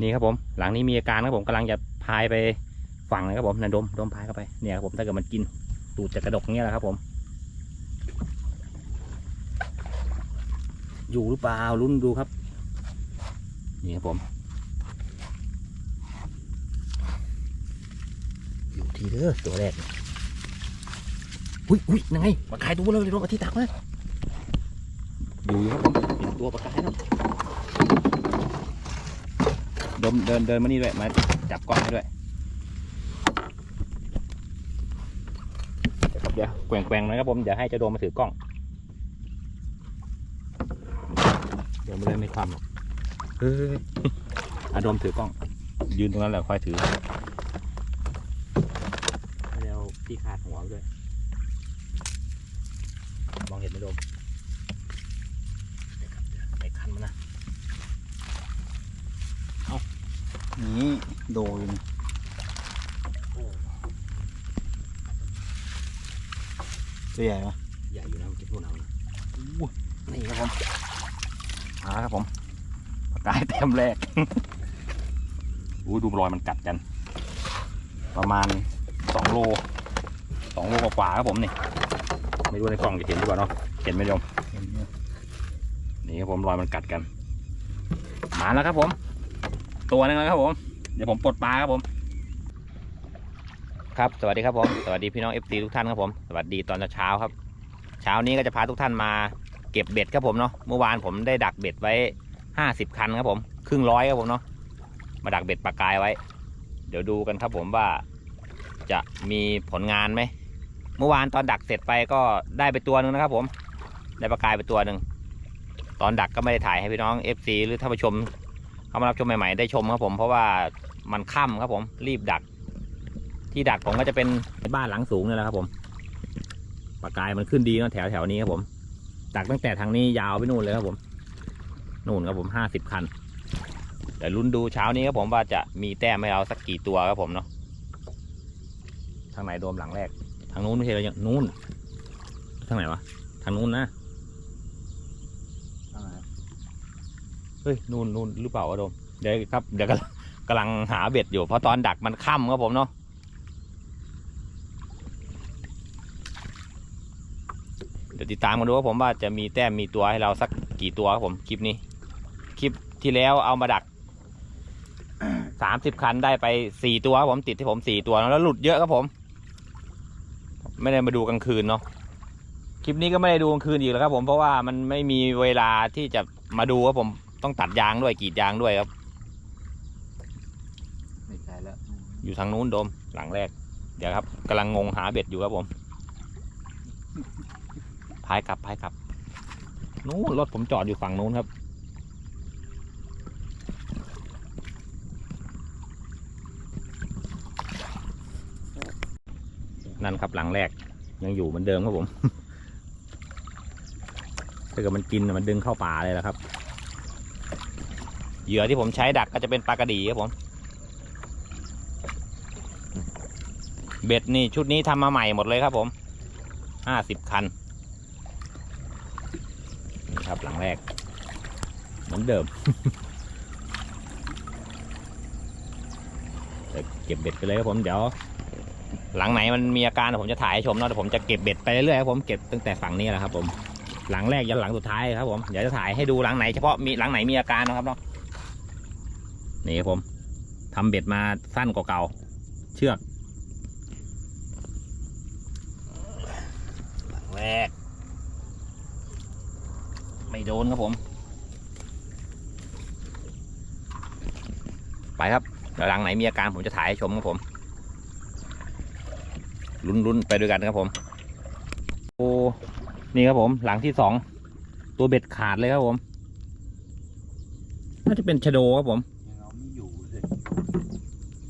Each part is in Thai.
นี่ครับผม หลังนี้มีอาการครับผมกำลังจะพายไปฝั่งนะครับผมนะดมดมพายเข้าไปเนี่ยครับผมถ้าเกิดมันกินตูดจะกระดกเงี้ยแหละครับผม อยู่หรือเปล่าลุ้นดูครับ นี่ครับผม อยู่ที่เด้อตัวแรกเนี่ยอุ้ยอุ้ยยังไงปลากายตัวเบลอเลยลงมาที่ตักนะอยู่ครับผมตัวปลากายแล้ว ดมเดินเดินมานี่ด้วย มาจับกล้องให้ด้วยเดี๋ยวครับเดี๋ยวแกว่งแกว่งๆหนะครับผมเดี๋ยวให้เจ้าโดมมาถือกล้อง เดี๋ยวไม่ได้ไม่ความหรอกเฮ้ยอะโดมถือกล้อง ยืนตรงนั้นแหละคอยถือไม่ได้เอาที่คาดหัวไว้ด้วย มองเห็นไหมโดมเดี๋ยวครับเดี๋ยวไปคันมันนะ นี่โดน โอ้ ตัว ใหญ่ปะใหญ่อยู่นะมันจะพูดเอานะอู้นี่ครับผมมาครับผมปากกายเต็มแรกอู้ดูรอยมันกัดกัน ประมาณสองโลสองโลกว่าๆครับผมนี่ไม่รู้ในกล้องจะเห็นหรือเปล่าเนาะเห็นไหมโยมเห็นอยู่นี่ครับผมรอยมันกัดกัน มาแล้วครับผม ตัวหนึงแล้วครับผม เดี๋ยวผมปลดปลาครับผม ครับสวัสดีครับผมสวัสดีพี่น้องเอฟซีทุกท่านครับผมสวัสดีตอนเช้าครับ เช้านี้ก็จะพาทุกท่านมาเก็บเบ็ดครับผมเนาะเมื่อวานผมได้ดักเบ็ดไว้ห้าสิบคันครับผม ครึ่งร้อยครับผมเนาะมาดักเบ็ดปลากายไว้ เดี๋ยวดูกันครับผมว่าจะมีผลงานไหมเมื่อวานตอนดักเสร็จไปก็ได้ไปตัวหนึ่งนะครับ ผม ได้ปลากายไปตัวหนึ่งตอนดักก็ไม่ได้ถ่ายให้พี่น้อง FC หรือท่านผู้ชมเข้ามารับชมใหม่ๆได้ชมครับผมเพราะว่ามันค่ำครับผมรีบดัก ที่ดักผมก็จะเป็นบ้านหลังสูงนี่แหละครับ ผมปลากายมันขึ้นดีเนาะแถวแถวนี้ครับผมดักตั้งแต่ทางนี้ยาวไปนู่นเลยครับผมนู่นครับผมห้าสิบคันแต่ลุ้นดูเช้านี้ครับผมว่าจะมีแต้มให้เราสักกี่ตัวครับผมเนาะทางไหนโดมหลังแรก ทางนู้นไม่ใช่เหรอยังนู้นทางไหนวะทางนู้นนะข้างไหนเฮ้ยนู่นนู่นหรือเปล่าวะโดมเดี๋ยวครับเดี๋ยวกำลังกำลังหาเบ็ดอยู่เพราะตอนดักมันค่ำครับผมเนาะ เดี๋ยวติดตามกันดูว่าผมว่าจะมีแต้มมีตัวให้เราสักกี่ตัวครับผมคลิปนี้ คลิปที่แล้วเอามาดักสามสิบคันได้ไปสี่ตัวครับผมติดที่ผมสี่ตัวแล้วหลุดเยอะครับผม ไม่ได้มาดูกลางคืนเนาะคลิปนี้ก็ไม่ได้ดูกลางคืนอีกแล้วครับ ผมเพราะว่ามันไม่มีเวลาที่จะมาดูครับผมต้องตัดยางด้วยกรีดยางด้วยครับไม่ใช่แล้วอยู่ทางนู้นโดมหลังแรก เดี๋ยวครับกำลังงงหาเบ็ดอยู่ครับผม พายกลับพายกลับ นู้นรถผมจอดอยู่ฝั่งนู้นครับนั่นครับหลังแรกยังอยู่เหมือนเดิมครับผม ถ้าเกิดมันกินมันดึงเข้าป่าเลยแหละครับ เหยื่อที่ผมใช้ดักก็จะเป็นปลากระดีครับผม เบ็ดนี่ชุดนี้ทำมาใหม่หมดเลยครับผมห้าสิบคัน ครับ หลังแรก เหมือนเดิมเก็บเบ็ดไปเลยครับผมเดี๋ยว หลังไหนมันมีอาการผมจะถ่ายให้ชมเนาะเดี๋ยวผมจะเก็บเบ็ดไปเรื่อยๆครับผมเก็บตั้งแต่ฝั่งนี้แหละครับ ผม หลังแรกยันหลังสุดท้ายครับผมเดี๋ยวจะถ่ายให้ดูหลังไหนเฉพาะมีหลังไหนมีอาการนะครับเนาะนี่ครับผมทำเบ็ดมาสั้นกว่าเก่า เชือกหลังแรก ไม่โดนครับผม ไปครับเดี๋ยวหลังไหนมีอาการผมจะถ่ายให้ชมครับผม ลุ้นๆไปด้วยกันครับผม โอ้นี่ครับผมหลังที่สองตัวเบ็ดขาดเลยครับผม น่าจะเป็นชโดครับผม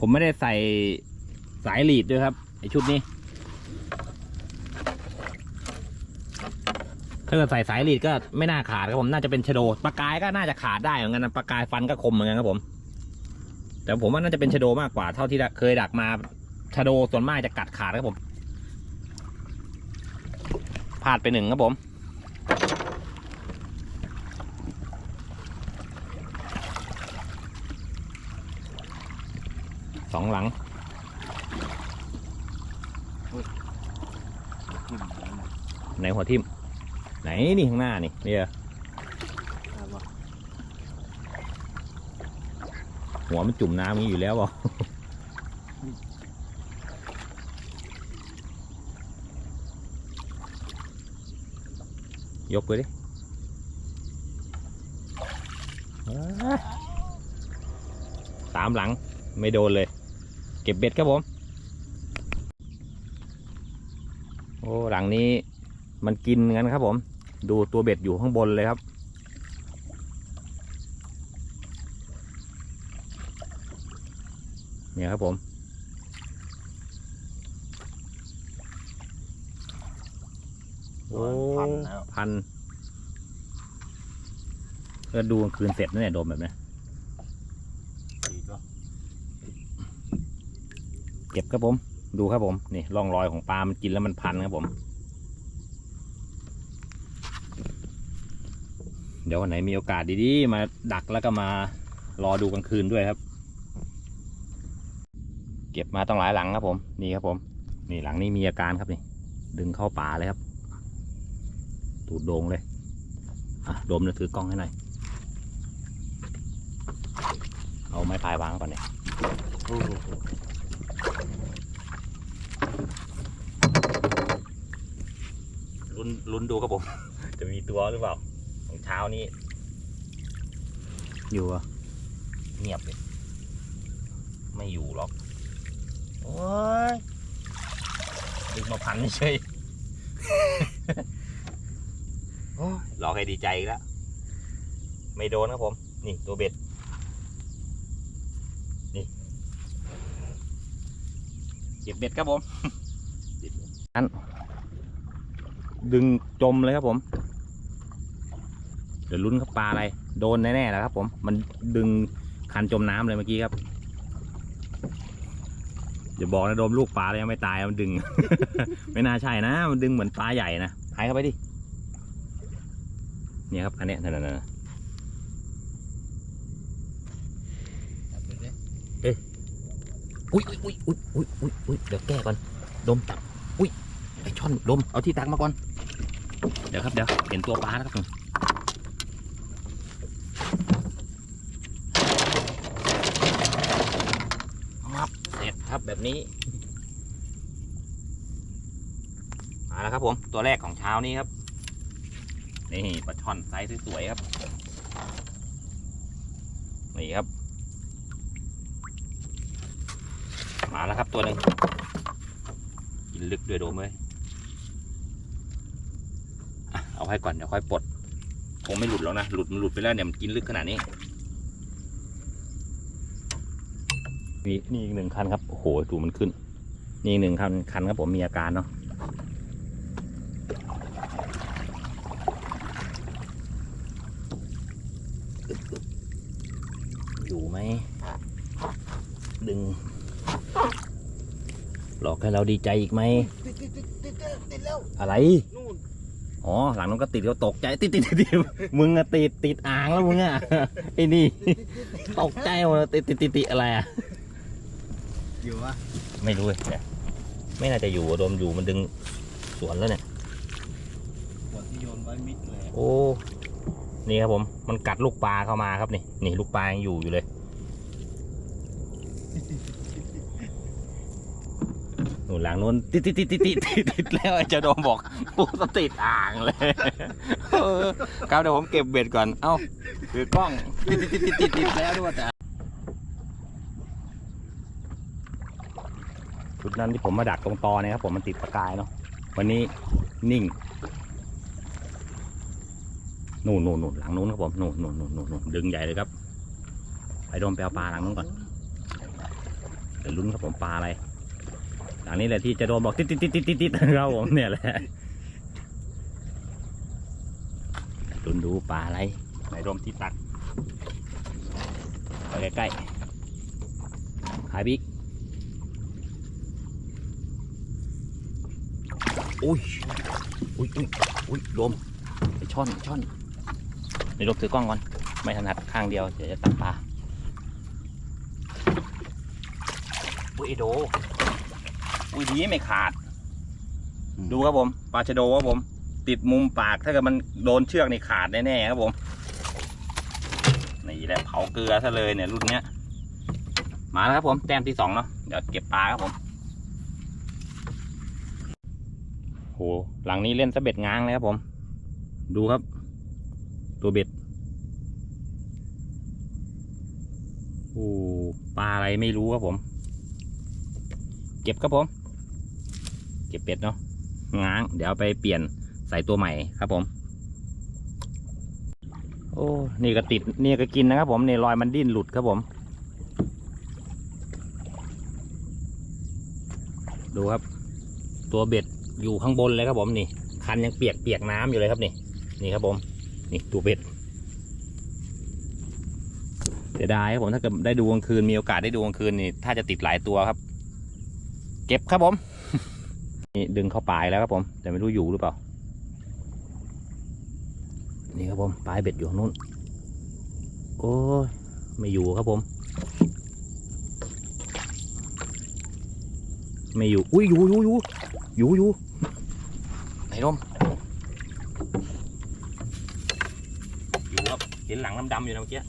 ผมไม่ได้ใส่สายหลีดด้วยครับไอชุดนี้ ถ้าเกิดใส่สายลีดก็ไม่น่าขาดครับผมน่าจะเป็นชโดปลากายก็น่าจะขาดได้เหมือนกันนะปลากายฟันก็คมเหมือนกันครับผม แต่ผมว่าน่าจะเป็นชโดมากกว่าเท่าที่เคยดักมาชโดส่วนมากจะกัดขาดครับผมพลาดไปหนึ่งครับผมสองหลังจิ้มแล้วนหนหัวทิ่ม ไหนนี่ข้างหน้านี่เนี่ยได้ปะหัวมันจุ่มน้ำอย่างนี้อยู่แล้วเปล่ายกไปดิอ่าสามหลังไม่โดนเลย เก็บเบ็ดครับผม โอ้หลังนี้มันกินกันครับผม ดูตัวเบ็ดอยู่ข้างบนเลยครับ เนี่ยครับผม โอ้พันแล้ว พันก็ดูกลางคืนเสร็จนั่นแหละโดมแบบนี้ดีก็เก็บครับผม ดูครับผม นี่ร่องรอยของปลา มันกินแล้วมันพันครับผม เดี๋ยววันไหนมีโอกาสดีๆ มาดักแล้วก็มารอดูกลางคืนด้วยครับ เก็บมาต้องหลายหลังครับผม นี่ครับผม นี่หลังนี้มีอาการครับนี่ ดึงเข้าป่าเลยครับ ตูดโด่งเลย อะโดมเนี่ยถือกล้องให้หน่อย เอาไม้พายวางก่อนเนี่ยโอ้โหลุ้นลุ้นดูครับผม จะมีตัวหรือเปล่า ของเช้านี้อยู่อะเงียบเลยไม่อยู่หรอก โอ้ยดึงมาพันเฉยโอ้ยหลอกให้ดีใจอีกแล้ว ไม่โดนครับผม นี่ตัวเบ็ด นี่เก็บเบ็ดครับผมนั้นดึงจมเลยครับผม เดี๋ยวลุ้นครับปลาอะไร โดนแน่ๆแล้วครับ ผม มันดึงคันจมน้ำเลยเมื่อกี้ครับอย่าบอกนะโดมลูกปลาเลยยังไม่ตายมันดึง ไม่น่าใช่นะ มันดึงเหมือนปลาใหญ่นะหายเข้าไปดิเนี่ยครับอันเนี้ยนั่นๆๆอุ้ยอุ้ยอุ้ยอุ้ยอุ้ยอุ้ยเดี๋ยวแก้ก่อนดมตับอุ้ยไอช่อนดมเอาที่ตักมาก่อนเดี๋ยวครับเดี๋ยวเห็นตัวปลาแล้วครับครับเสร็จครับ แบบนี้มาแล้วครับผมตัวแรกของเช้านี้ครับนี่ปลาช่อนไซส์สวยๆครับนี่ครับ มาแล้วครับตัวหนึ่งกินลึกด้วยโดมเลยเอาให้ก่อนเดี๋ยวค่อยปลดคงไม่หลุดแล้วนะหลุดมันหลุดไปแล้วเนี่ยมันกินลึกขนาดนี้ มีนี่อีกหนึ่งคันครับโอ้โหดูมันขึ้น นี่หนึ่งคันคันครับผมมีอาการเนาะอยู่ไหมดึง หลอกให้เราดีใจอีกไหมติดติดติดติดติดแล้วอะไร นู่นอ๋อ หลังนั้นก็ติดก็ตกใจติดติดติดติดมึงอะติดติดอ่างแล้วมึงอะไอ้นี่ ตกใจหมดเลยติดติดติดติดอะไรอะ อยู่อะไม่รู้เลยเนี่ยไม่น่าจะอยู่อะโดมอยู่มันดึงสวนแล้วเนี่ย ขวดที่โยนไว้มิดเลยอะโอ้ นี่ครับผม มันกัดลูกปลาเข้ามาครับนี่ นี่ลูกปลายังอยู่อยู่เลย หนูหลังนู้นติดติดติดติดติดติดติดแล้วไอ้เจ้าโดมบอกปูสติดอ่างเลยเออครับเดี๋ยวผมเก็บเบ็ดก่อน เอ้าถือกล้องติดติดติดติดติดติดแล้วด้วยแต่ ชุดนั้นที่ผมมาดักตรงตอเนี่ยครับผมมันติดประกายเนาะวันนี้นิ่งนู่นนู่นนู่นหลังนู้นครับผมนู่นนู่นนู่นนู่นนู่นดึงใหญ่เลยครับ ไปโดนไปเอาปลาหลังนู้นก่อนเดี๋ยวลุ้นครับผมปลาอะไร หลังนี้แหละที่จะโดนบอกติดติดติดติดติดติดครับผมเนี่ยแหละลุ้นดูปลาอะไรไหนโดมที่ตักไปใกล้ๆหายบิ๊ก อุ้ยอุ้ยอุ้ยอุ้ยโดมไอช่อนไอช่อนเดี๋ยวลบถือกล้องก่อน ไม่ถนัดข้างเดียว เดี๋ยวจะตักปลาอุ้ยไอโด อุ้ยดีไม่ขาด ดูครับผมปลาชะโดครับผม ติดมุมปากถ้าเกิดมันโดนเชือกนี่ขาดแน่ๆครับผมนี่แหละเผาเกลือซะเลยเนี่ยรุ่นเนี้ย มาแล้วครับผมแต้มที่สองเนาะเดี๋ยวเก็บปลาครับผม โหหลังนี้เล่นสะเบ็ดง้างเลยครับผม ดูครับ ตัวเบ็ดโอ้ปลาอะไรไม่รู้ครับผม เก็บครับผม เก็บเป็ดเนาะง้าง เดี๋ยวไปเปลี่ยนใส่ตัวใหม่ครับผม โอ้นี่ก็ติดนี่ก็กินนะครับผมนี่รอยมันดิ้นหลุดครับผม ดูครับ ตัวเบ็ด อยู่ข้างบนเลยครับผมนี่ คันยังเปียกเปียกน้ำอยู่เลยครับนี่ นี่ครับผม นี่ตัวเบ็ดเสียดายครับผมถ้าเกิดได้ดูกลางคืนมีโอกาสได้ดูกลางคืนนี่ถ้าจะติดหลายตัวครับ เก็บครับผม นี่ดึงเข้าปลายแล้วครับผม แต่ไม่รู้อยู่หรือเปล่า นี่ครับผมปลายเบ็ดอยู่ข้างนู้นโอ้ยไม่อยู่ครับผม ไม่อยู่ อุ้ยอยู่อยู่อยู่อยู่อยู่ ร่มอยู่ครับเห็นหลังดำๆอยู่นะเมื่อกี้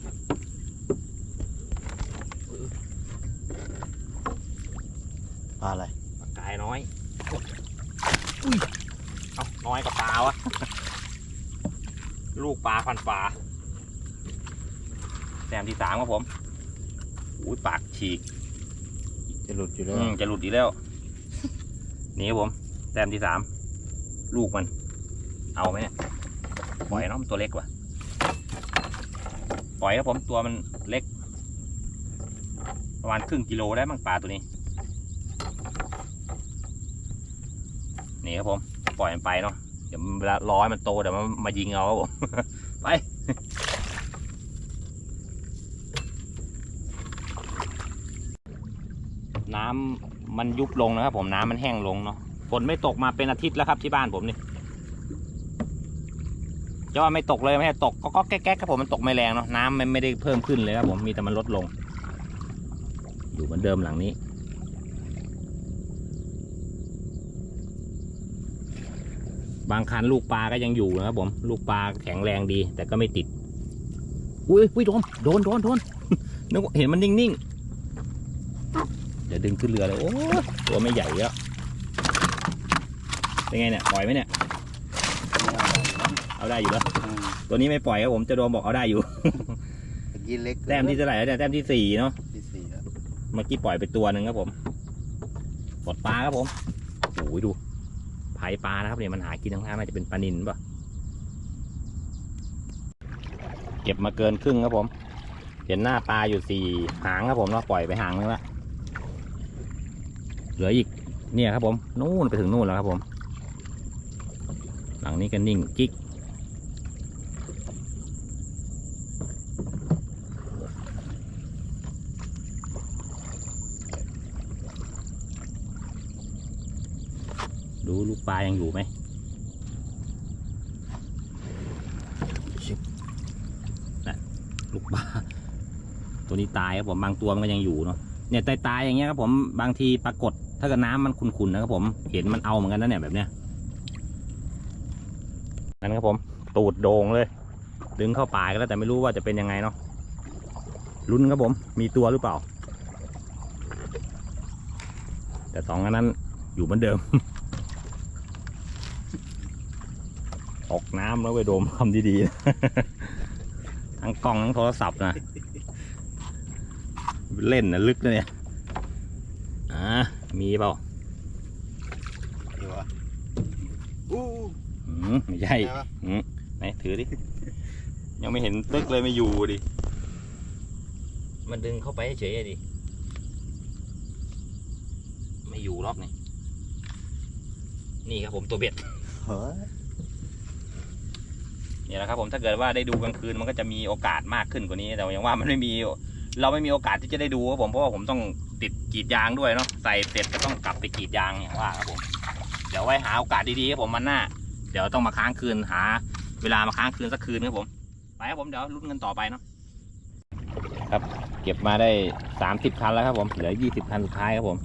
ปลาอะไรปากกายน้อยอุ้ยเอาน้อยกับปลาวะ ลูกปลาฟันปลาแต้มที่สามครับผมอุ้ยปากฉีก จะหลุดอยู่แล้ว อืมจะหลุดอีกแล้ว นี่ครับผมแต้มที่สาม ลูกมัน เอาไหมเนี่ยปล่อยเนาะมันตัวเล็กว่ะปล่อยครับผมตัวมันเล็ก ประมาณครึ่งกิโลได้มั้งปลาตัวนี้นี่ครับผมปล่อยมันไปเนาะเดี๋ยวเวลาร้อยมันโตเดี๋ยวมันมายิงเอาครับผมไปน้ำมันยุบลงนะครับผมน้ำมันแห้งลงเนาะ ฝนไม่ตกมาเป็นอาทิตย์แล้วครับที่บ้านผมนี่จะว่าไม่ตกเลยไม่ตกก็ก็แก๊กๆครับผมมันตกไม่แรงเนาะน้ำมันไม่ได้เพิ่มขึ้นเลยครับผมมีแต่มันลดลง อยู่เหมือนเดิมหลังนี้ บางคันลูกปลาก็ยังอยู่นะครับผมลูกปลาแข็งแรงดี แต่ก็ไม่ติดอุ้ยอุ้ยโดนโดนโดนโดนนึกว่าเห็นมันนิ่งๆเดี๋ยวดึงขึ้นเรือเลยโอ้ตัวไม่ใหญ่แล้ว เป็นไงเนี่ยปล่อยไหมเนี่ยเอาได้อยู่แล้วตัวนี้ไม่ปล่อยครับผมจะโดนบอกเอาได้อยู่ตะกี้เล็กแต้มที่เท่าไหร่แล้วเนี่ยแต้มที่สี่เนาะที่สี่แล้วเมื่อกี้ปล่อยไปตัวหนึ่งครับผมปลดปลาครับผมโอ้ยดูไผ่ปลานะครับเนี่ยมันหากินทั้งท่าน่าจะเป็นปลานินป่ะเก็บมาเกินครึ่งครับผม เห็นหน้าปลาอยู่สี่หางครับผมเนาะปล่อยไปหางนึงละเหลืออีกเนี่ยครับผมนู่นไปถึงนู่นแล้วครับผม หลังนี้ก็นิ่งกิ๊กดูลูกปลายังอยู่ไหมน่ะลูกปลาตัวนี้ตายครับผมบางตัวมันก็ยังอยู่เนาะเนี่ยตายตายๆอย่างเงี้ยครับผมบางทีปรากฏถ้าเกิดน้ำมันขุ่นๆนะครับผมเห็นมันเอาเหมือนกันนะเนี่ยแบบเนี้ยันครับผม ตูดโด่งเลย ดึงเข้าปลายก็แล้วแต่ไม่รู้ว่าจะเป็นยังไงเนาะลุ้นครับผม มีตัวหรือเปล่า แต่สองอันนั้นอยู่เหมือนเดิมตกน้ำแล้วไปโดมทำดีๆนะทั้งกล้องทั้งโทรศัพท์นะ เล่นนะลึกนะเนี่ย อ่า มีเปล่า อยู่วะอู้ อืมไม่ใช่ไหนวะอืมไหนถือดิ ยังไม่เห็นตึกเลยไม่อยู่ดิ มันดึงเข้าไปเฉยๆดิ ไม่อยู่รอบนี่นี่ครับผมตัวเบ็ด เฮ้ยเนี่ยแหละครับผมถ้าเกิดว่าได้ดูกลางคืนมันก็จะมีโอกาสมากขึ้นกว่านี้แต่อย่างว่ามันไม่มี เราไม่มีโอกาสที่จะได้ดูครับผมเพราะว่าผมต้องติดกรีดยางด้วยเนาะใส่เสร็จก็ต้องกลับไปกรีดยางอย่างว่าครับผมเดี๋ยวไว้หาโอกาสดีๆครับผมมันหน้า เดี๋ยวต้องมาค้างคืนหา เวลามาค้างคืนสักคืนครับผม ไปครับผมเดี๋ยวลุ้นกันต่อไปเนาะครับ เก็บมาได้สามสิบคันแล้วครับผมเหลือยี่สิบคันสุดท้ายครับผม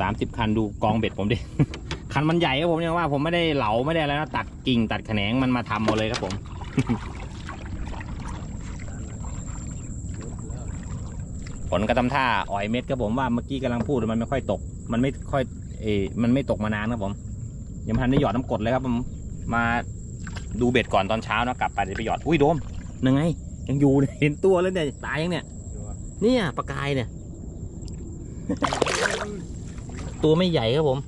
สามสิบคันดูกองเบ็ดผมดิคันมันใหญ่ครับผมยังว่าผมไม่ได้เหลาไม่ได้อะไรนะตัดกิ่งตัดแขนงมันมาทำหมดเลยครับผมผลกระทำท่าอ่อยเม็ดครับผมว่าเมื่อกี้กำลังพูดมันไม่ค่อยตก มันไม่ค่อยเออมันไม่ตกมานานครับผม ยังไม่ทันได้หยอดน้ำกดเลยครับผมมาดูเบ็ดก่อนตอนเช้านะกลับไปจะไปหยอดอุ้ยโดมยังไง ยังอยู่เนี่ยเห็นตัวแล้วเนี่ยตายยังเนี่ยเนี่ยปลากายเนี่ย ตัวไม่ใหญ่ครับผม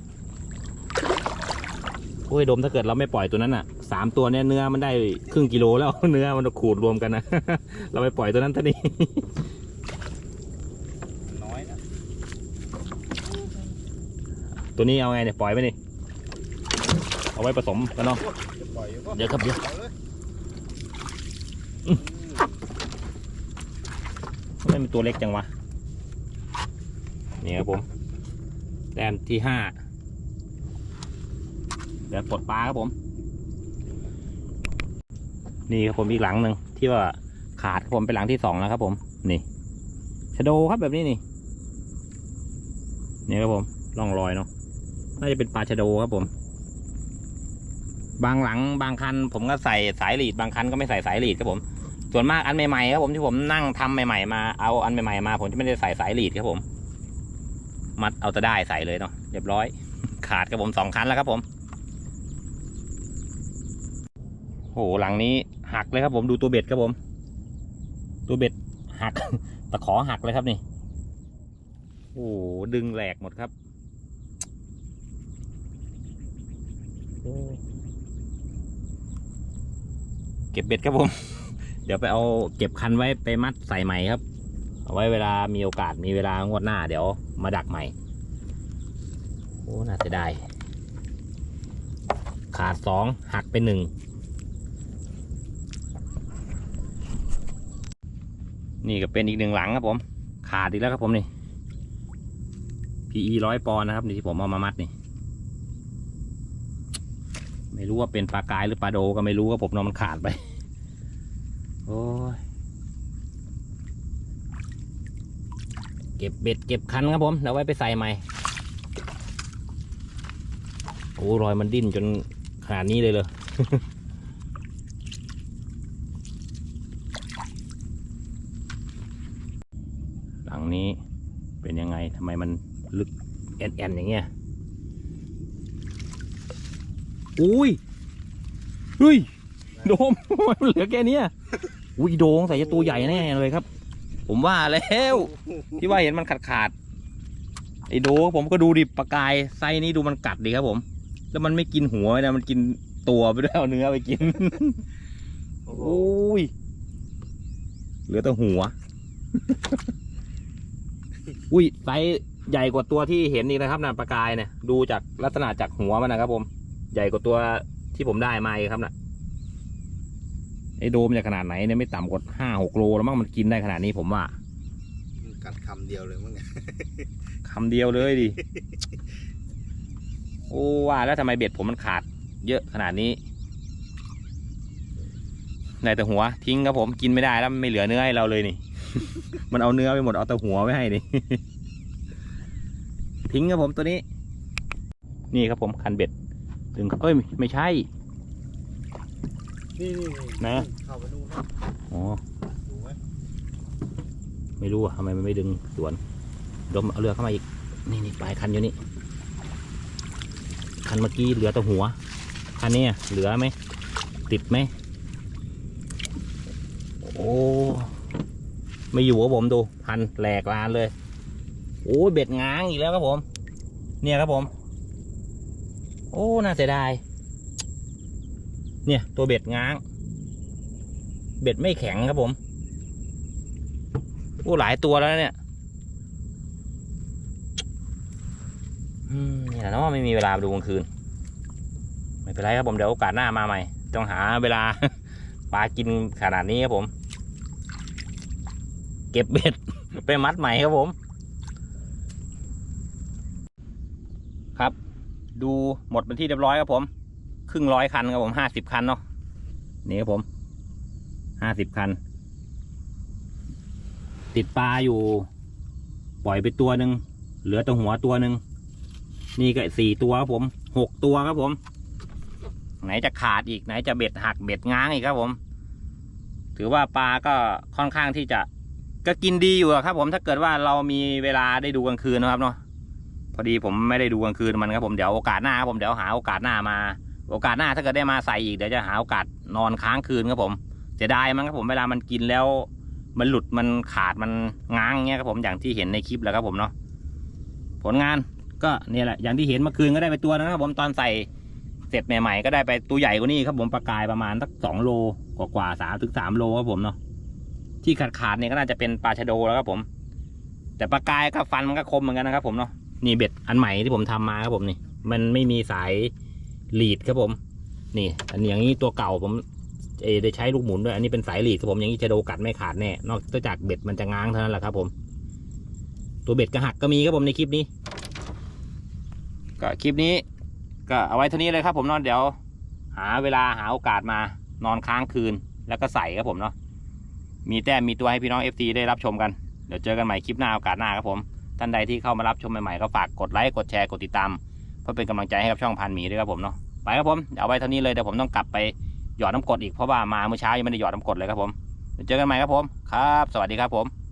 โอ้ยโดมถ้าเกิดเราไม่ปล่อยตัวนั้นอะสามตัวเนี่ยเนื้อมันได้ครึ่งกิโลแล้วเนื้อมันขูดรวมกันนะเราไปปล่อยตัวนั้นท่านี้ตัวนี้เอาไงเนี่ยปล่อยไหมนี่ เอาไว้ผสมกันเนาะจะปล่อยอยู่ปะเดี๋ยวครับเดี๋ยวอาเลยไม่เป็นตัวเล็กจังวะนี่ครับผมแต้มที่ห้าเดี๋ยวปลดปลาครับผม นี่ครับผมอีกหลังหนึ่งที่ว่าขาดครับผมเป็นหลังที่สองแล้วครับผม นี่ชะโดครับแบบนี้นี่นี่ครับผมร่องรอยเนาะน่าจะเป็นปลาชะโดครับผม บางหลังบางคัน ผมก็ใส่สายหลีดบางคันก็ไม่ใส่สายหลีดครับผม ส่วนมากอันใหม่ๆครับผมที่ผมนั่งทำใหม่ๆมาเอาอันใหม่ๆมา ผมจะไม่ได้ใส่สายหลีดครับผม มัดเอาแต่ได้ใส่เลยเนาะเรียบร้อย ขาดครับผมสองคันแล้วครับผมโอ้โหหลังนี้หักเลยครับผมดูตัวเบ็ดครับผม ตัวเบ็ดหักตะขอหักเลยครับนี่โอ้ดึงแหลกหมดครับ เก็บเบ็ดครับผม เดี๋ยวไปเอาเก็บคันไว้ไปมัดใส่ใหม่ครับ เอาไว้เวลามีโอกาสมีเวลางวดหน้า เดี๋ยวมาดักใหม่ โอ้ น่าจะได้ ขาดสองหักไปหนึ่งนี่ก็เป็นอีกหนึ่งหลังครับผม ขาดอีกแล้วครับผมนี่ PE ร้อยปอนด์นะครับนี่ที่ผมเอามามัดนี่ ไม่รู้ว่าเป็นปลากายหรือปลาโดก็ไม่รู้ครับผมเนาะมันขาดไป โอ้ยเก็บเบ็ดเก็บคันครับผมแล้วไว้ไปใส่ใหม่โอ้รอยมันดิ้นจนขนาดนี้เลยเลยหลังนี้เป็นยังไงทำไมมันลึกแอนแอนอย่างเงี้ยอุ้ยเฮ้ย โดมมันเหลือแค่เนี้ยอุ้ยโดงใส่ตัวใหญ่แน่เลยครับ ผมว่าแล้วที่ว่าเห็นมันขาดขาดไอ้โดผมก็ดูดิปลากายไส้นี้ดูมันกัดดิครับผม แล้วมันไม่กินหัวนะมันกินตัวไปด้วยเอาเนื้อไปกินโอ้ยเหลือแต่หัว อุ้ยไซส์ใหญ่กว่าตัวที่เห็นอีกนะครับนะปลากายเนี่ยดูจากลักษณะจากหัวมันนะครับผม ใหญ่กว่าตัวที่ผมได้มาอีกครับนะ ไอ้โดมจะขนาดไหนเนี่ยไม่ต่ำกว่าห้าหกโลแล้วมั้งมันกินได้ขนาดนี้ผมว่ามันกัดคำเดียวเลยมั้งเนี่ยคำเดียวเลยดิ โอ้ว่าแล้วทำไมเบ็ดผมมันขาด เยอะขนาดนี้ได้แต่หัวทิ้งครับผมกินไม่ได้แล้วไม่เหลือเนื้อให้เราเลยนี่ มันเอาเนื้อไปหมดเอาแต่หัวไว้ให้นี่ ทิ้งครับผมตัวนี้ นี่ครับผมคันเบ็ดดึงเอ้ยไม่ใช่ นี่นี่นะเข้าไปดูนะอ๋อ ดูไหมไม่รู้อะทำไมมันไม่ดึงสวนดมเอาเรือเข้ามาอีก นี่นี่ปลายคันอยู่นี่ คันเมื่อกี้เหลือแต่หัว คันนี้อะเหลือไหม ติดไหม โอ้ ไม่อยู่ครับผมดู พันแหลกลานเลย โอ้ยเบ็ดง้างอีกแล้วครับผม เนี่ยครับผม โอ้ น่าเสียดาย เนี่ยตัวเบ็ดง้าง เบ็ดไม่แข็งครับผมโอ้หลายตัวแล้วเนี่ยนี่แหละเนาะไม่มีเวลาดูกลางคืน ไม่เป็นไรครับผมเดี๋ยวโอกาสหน้ามาใหม่ ต้องหาเวลาปลากินขนาดนี้ครับผม เก็บเบ็ดไปมัดใหม่ครับผม ครับ ดูหมดเป็นที่เรียบร้อยครับผม รึ่งร้อยคันครับผมห้าสิบคันเนาะนี่ครับผมห้าสิบคัน ติดปลาอยู่ ปล่อยไปตัวหนึ่งเหลือแต่หัวตัวหนึ่งนี่ก็สี่ตัวครับผมหกตัวครับผม ไหนจะขาดอีกไหนจะเบ็ดหักเบ็ดง้างอีกครับผม ถือว่าปลาก็ค่อนข้างที่จะก็กินดีอยู่ครับผมถ้าเกิดว่าเรามีเวลาได้ดูกลางคืนนะครับเนาะพอดีผมไม่ได้ดูกลางคืนมันครับผมเดี๋ยวโอกาสหน้าครับผมเดี๋ยวหาโอกาสหน้ามา โอกาสหน้าถ้าเกิดได้มาใส่อีกเดี๋ยวจะหาโอกาสนอนค้างคืนครับผมเสียดายมั้งครับผมเวลามันกินแล้วมันหลุดมันขาดมันง้างเงี้ยครับผมอย่างที่เห็นในคลิปแล้วครับผมเนาะผลงานก็เนี่ยแหละอย่างที่เห็นเมื่อคืนก็ได้ไปตัวนึงครับผมตอนใส่เสร็จใหม่ๆก็ได้ไปตัวใหญ่กว่านี้ครับผมปลากายประมาณสักสองโลกว่าๆสามถึงสามโลครับผมเนาะที่ขาดขาดเนี่ยก็น่าจะเป็นปลาชะโดแล้วครับผม แต่ปลากายก็ฟันมันก็คมเหมือนกันนะครับผมเนาะนี่เบ็ดอันใหม่ที่ผมทำมาครับผมนี่ มันไม่มีสาย ลีดครับผม นี่ อันนี้อย่างนี้ตัวเก่าผมเออได้ใช้ลูกหมุนด้วย อันนี้เป็นสายลีดครับผมอย่างนี้จะโดกัดไม่ขาดแน่ นอกจากเบ็ดมันจะง้างเท่านั้นแหละครับ ผม ตัวเบ็ดกระหักก็มีครับผมในคลิปนี้ ก็คลิปนี้ ก็เอาไว้เท่านี้เลยครับ ผมนาะเดี๋ยว หาเวลาหาโอกาสมานอนค้างคืนแล้วก็ใส่ครับผมเนาะ มีแต้มมีตัวให้พี่น้อง FC ได้รับชมกัน เดี๋ยวเจอกันใหม่คลิปหน้าโอกาสหน้าครับผม ท่านใดที่เข้ามารับชมใหม่ๆก็ฝากกดไลค์กดแชร์กดติดตาม เพื่อเป็นกำลังใจให้กับช่องพันหมีด้วยครับผมเนาะไปครับผมเอาไว้เท่านี้เลยเดี๋ยวผมต้องกลับไปหยอดน้ำกรดอีกเพราะว่ามาเมื่อเช้ายังไม่ได้หยอดน้ำกรดเลยครับผมเจอกันใหม่ครับผมครับ สวัสดีครับผม